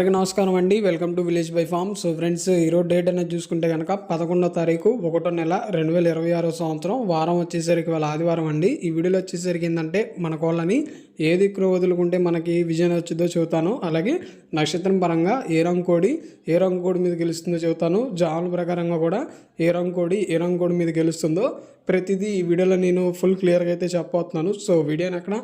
అందరికీ నమస్కారం అండి. Welcome to village by farm so friends ఈరోజు డేట్ అనేది చూసుకుంటే కనుక పదకొండో తారీఖు ఒకటో నెల రెండు వేల ఇరవై ఆరో సంవత్సరం. వారం వచ్చేసరికి వాళ్ళ ఆదివారం అండి. ఈ వీడియోలో వచ్చేసరికి ఏంటంటే మన కోళ్ళని ఏ దిక్కులో వదులుకుంటే మనకి విజయం వచ్చిందో చెబుతాను. అలాగే నక్షత్రం పరంగా ఏ రంగు కోడి ఏ రంగు కోడి మీద గెలుస్తుందో చెబుతాను. జాముల ప్రకారంగా కూడా ఏ రంగు కోడి ఏ రంగు కోడి మీద గెలుస్తుందో ప్రతిదీ ఈ వీడియోలో నేను ఫుల్ క్లియర్గా అయితే చెప్పబోతున్నాను. సో వీడియోని అక్కడ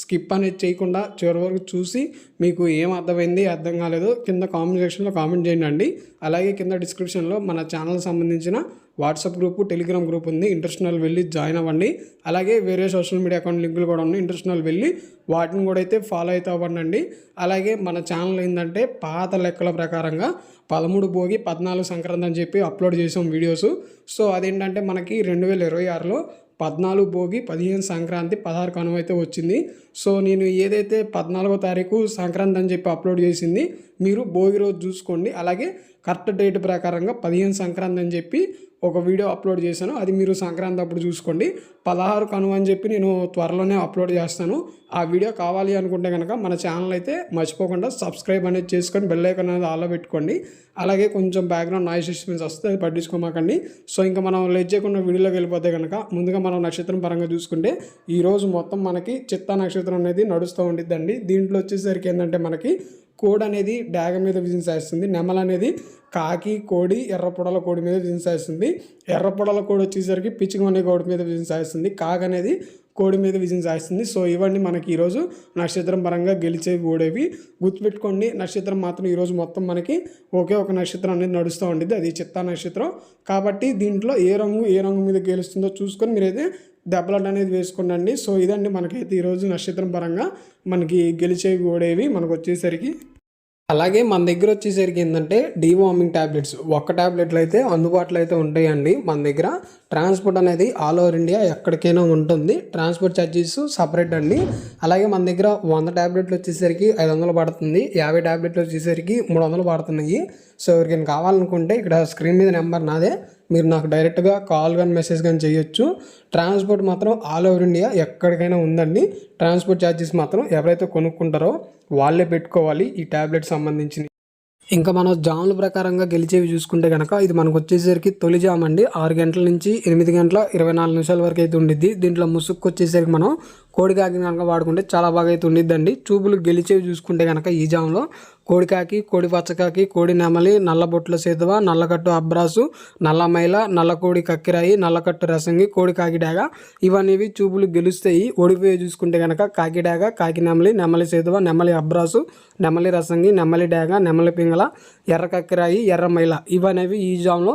స్కిప్ అనేది చేయకుండా చివరి వరకు చూసి మీకు ఏం అర్థమైంది అర్థం కాలేదు కింద కామెంట్ సెక్షన్లో కామెంట్ చేయండి అండి. అలాగే కింద డిస్క్రిప్షన్లో మన ఛానల్ సంబంధించిన వాట్సాప్ గ్రూపు టెలిగ్రామ్ గ్రూప్ ఉంది. ఇంట్రెస్ట్నల్ వెళ్ళి జాయిన్ అవ్వండి. అలాగే వేరే సోషల్ మీడియా అకౌంట్ లింకులు కూడా ఉన్నాయి. ఇంట్రెస్ట్నల్ వెళ్ళి వాటిని కూడా అయితే ఫాలో అయితే అవ్వండి అలాగే మన ఛానల్ ఏంటంటే పాత లెక్కల ప్రకారంగా పదమూడు భోగి పద్నాలుగు సంక్రాంతి అని చెప్పి అప్లోడ్ చేసాం వీడియోస్. సో అదేంటంటే మనకి రెండు వేల ఇరవై ఆరులో పద్నాలుగు భోగి పదిహేను సంక్రాంతి పదహారు కనుమ అయితే వచ్చింది. సో నేను ఏదైతే పద్నాలుగో తారీఖు సంక్రాంతి అని చెప్పి అప్లోడ్ చేసింది మీరు భోగి రోజు చూసుకోండి. అలాగే కరెక్ట్ డేట్ ప్రకారంగా పదిహేను సంక్రాంతి అని చెప్పి ఒక వీడియో అప్లోడ్ చేశాను. అది మీరు సంక్రాంతి అప్పుడు చూసుకోండి. పదహారు కను అని చెప్పి నేను త్వరలోనే అప్లోడ్ చేస్తాను. ఆ వీడియో కావాలి అనుకుంటే కనుక మన ఛానల్ అయితే మర్చిపోకుండా సబ్స్క్రైబ్ అనేది చేసుకొని బెల్ ఐకాన్ అనేది ఆలో పెట్టుకోండి. అలాగే కొంచెం బ్యాక్గ్రౌండ్ నాయిస్ డిస్టర్బెన్స్ వస్తే అది పట్టించుకోమాకండి. సో ఇంకా మనం లెజ్ చేయకుండా వీడియోలోకి వెళ్ళిపోతే కనుక ముందుగా మనం నక్షత్రం పరంగా చూసుకుంటే ఈరోజు మొత్తం మనకి చిత్తా నక్షత్రం అనేది నడుస్తూ ఉండిద్దండి. దీంట్లో వచ్చేసరికి ఏంటంటే మనకి కోడ్ అనేది డాగ మీద విజిన్సేస్తుంది నెమల అనేది కాకి కోడి ఎర్రపొడల కోడి మీద విజిన్సేస్తుంది ఎర్రపొడల కోడి వచ్చేసరికి పిచ్చుకమనే కోడి మీద విజిన్సేస్తుంది కాక అనేది కోడి మీద విజయం సాధిస్తుంది. సో ఇవన్నీ మనకి ఈరోజు నక్షత్రం పరంగా గెలిచేవి ఓడేవి. గుర్తుపెట్టుకోండి నక్షత్రం మాత్రం ఈరోజు మొత్తం మనకి ఒకే ఒక నక్షత్రం అనేది నడుస్తూ ఉంటుంది అది చిత్తా నక్షత్రం. కాబట్టి దీంట్లో ఏ రంగు ఏ రంగు మీద గెలుస్తుందో చూసుకొని మీరైతే దెబ్బలాట అనేది వేసుకోండి సో ఇదండి మనకైతే ఈరోజు నక్షత్రం పరంగా మనకి గెలిచేవి ఓడేవి. మనకు వచ్చేసరికి అలాగే మన దగ్గర వచ్చేసరికి ఏంటంటే డీవార్మింగ్ ట్యాబ్లెట్స్ ఒక్క ట్యాబ్లెట్లు అయితే అందుబాటులో అయితే ఉంటాయండి మన దగ్గర. ట్రాన్స్పోర్ట్ అనేది ఆల్ ఓవర్ ఇండియా ఎక్కడికైనా ఉంటుంది. ట్రాన్స్పోర్ట్ ఛార్జెస్ సపరేట్ అండి. అలాగే మన దగ్గర వంద ట్యాబ్లెట్లు వచ్చేసరికి ఐదు వందలు పడుతుంది. యాభై ట్యాబ్లెట్లు వచ్చేసరికి మూడు వందలు పడుతున్నాయి. సో ఎవరికైనా కావాలనుకుంటే ఇక్కడ స్క్రీన్ మీద నెంబర్ నాదే. మీరు నాకు డైరెక్ట్గా కాల్ కానీ మెసేజ్ కానీ చేయొచ్చు. ట్రాన్స్పోర్ట్ మాత్రం ఆల్ ఓవర్ ఇండియా ఎక్కడికైనా ఉందండి. ట్రాన్స్పోర్ట్ ఛార్జెస్ మాత్రం ఎవరైతే కొనుక్కుంటారో వాళ్ళే పెట్టుకోవాలి ఈ ట్యాబ్లెట్ సంబంధించి ఇంకా మనం జాముల ప్రకారంగా గెలిచేవి చూసుకుంటే కనుక ఇది మనకు వచ్చేసరికి తొలి జామ్ అండి. ఆరు గంటల నుంచి ఎనిమిది గంటల ఇరవై నాలుగు నిమిషాల వరకు అయితే ఉండిద్ది. దీంట్లో ముసుక్కు వచ్చేసరికి మనం కోడికాకి కనుక వాడుకుంటే చాలా బాగా అయితే ఉండిద్దండి. చూపులు గెలిచేవి చూసుకుంటే కనుక ఈ జామ్లో కోడికాకి కోడి పచ్చకాకి కోడి నెమలి నల్లబొట్ల సేతువ నల్లకట్టు అబ్రాసు నల్లమైల నల్లకోడి నల్ల కోడి కక్కిరాయి నల్లకట్టు రసంగి కోడి కాకిడాగ ఇవన్నీ చూపులు గెలుస్తాయి. ఓడిపోయి చూసుకుంటే కనుక కాకిడాగ కాకి నెమలి నెమలి సేతువ నెమలి అబ్రాసు నెమలి రసంగి నెమలి డాగ నెమలి పింగళ ఎర్ర కక్కిరాయి ఎర్ర మైల ఇవనేవి ఈ జామ్లో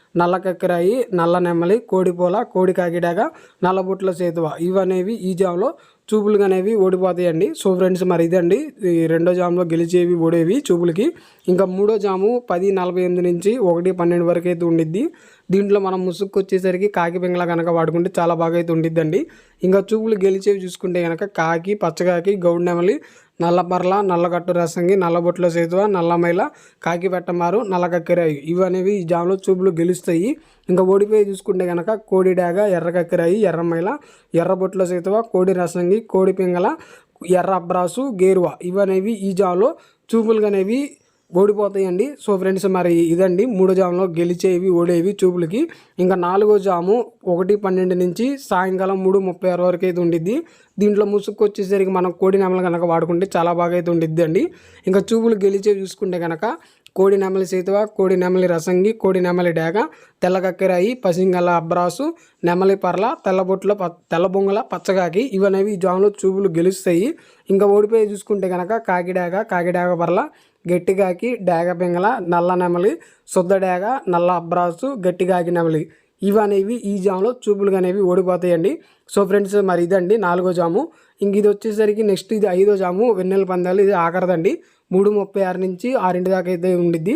నల్ల కక్కిరాయి నల్ల నెమ్మలి కోడిపోల కోడి కాకిడాగా నల్లబుట్ల సేతువ. ఇవనేవి ఈ జామ్లో చూపులు అనేవి ఓడిపోతాయండి. సో ఫ్రెండ్స్ మరి ఇదండి. ఈ రెండో జామ్లో గెలిచేవి ఓడేవి చూపులకి. ఇంకా మూడో జాము పది నలభై ఎనిమిది నుంచి ఒకటి పన్నెండు వరకు అయితే ఉండిద్ది. దీంట్లో మనం ముసుగు వచ్చేసరికి కాకి పింగళ కనుక వాడుకుంటే చాలా బాగా అయితే ఉండిద్దండి. ఇంకా చూపులు గెలిచేవి చూసుకుంటే కనుక కాకి పచ్చకాకి గౌడ్ నెమలి నల్లపర్ల నల్లగట్టు రసంగి నల్లబొట్ల సేతువ నల్లమైల కాకిపెట్టమారు నల్లకక్కిరాయి. ఇవనేవి ఈ జాములో చూపులు గెలుస్తాయి. ఇంకా ఓడిపోయి చూసుకుంటే కనుక కోడి డాగ ఎర్రకక్కిరాయి ఎర్రమైల ఎర్రబొట్ల సేతువ కోడి రసంగి కోడి పింగళ ఎర్ర అబ్రాసు గేరువ. ఇవనేవి ఈ జాములో చూపులు అనేవి ఓడిపోతాయండి. సో ఫ్రెండ్స్ మరి ఇదండి. మూడో జాములో గెలిచేవి ఓడేవి చూపులకి. ఇంకా నాలుగో జాము ఒకటి పన్నెండు నుంచి సాయంకాలం మూడు ముప్పై ఆరు వరకు అయితే ఉండిద్ది. దీంట్లో ముసుగు వచ్చేసరికి మనం కోడి నెమలు కనుక వాడుకుంటే చాలా బాగా అయితే ఉండిద్ది అండి ఇంకా చూపులు గెలిచేవి చూసుకుంటే కనుక కోడి నెమలి సీతవ కోడి నెమలి రసంగి కోడి నెమలి డేగ తెల్ల కక్కెరాయి పసింగల అబ్రాసు నెమలి పర్ల తెల్లబొట్ల ప తెల్ల బొంగల పచ్చగాకి ఇవనేవి ఈ జాములో చూపులు గెలుస్తాయి. ఇంకా ఓడిపోయి చూసుకుంటే కనుక కాకిడాగ కాకిడాగ పర్ల గట్టిగాకి డేగ పింగళ నల్ల నెమలి శుద్ధ డేగ నల్ల అబ్రాసు గట్టిగాకి నెమలి. ఇవి అనేవి ఈ జాములో చూపులు అనేవి ఓడిపోతాయండి. సో ఫ్రెండ్స్ మరి ఇదండి నాలుగో జాము. ఇంక ఇది వచ్చేసరికి నెక్స్ట్ ఇది ఐదో జాము వెన్నెల పందాలు ఇది ఆఖరదండి. మూడు ముప్పై ఆరు నుంచి ఆరింటి దాకా అయితే ఉండిద్ది.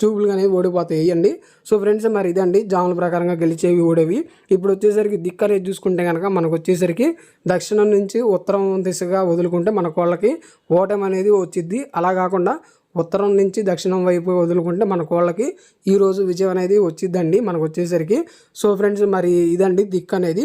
చూపులు అనేవి ఓడిపోతాయి అండి సో ఫ్రెండ్స్ మరి ఇదండి జాముల ప్రకారంగా గెలిచేవి ఓడేవి ఇప్పుడు వచ్చేసరికి దిక్కు అనేది చూసుకుంటే కనుక మనకు వచ్చేసరికి దక్షిణం నుంచి ఉత్తరం దిశగా వదులుకుంటే మన కోళ్ళకి ఓటమి అనేది వచ్చిద్ది. అలా కాకుండా ఉత్తరం నుంచి దక్షిణం వైపు వదులుకుంటే మన కోళ్ళకి ఈరోజు విజయం అనేది వచ్చిద్దండి మనకు వచ్చేసరికి. సో ఫ్రెండ్స్ మరి ఇదండి దిక్కు అనేది.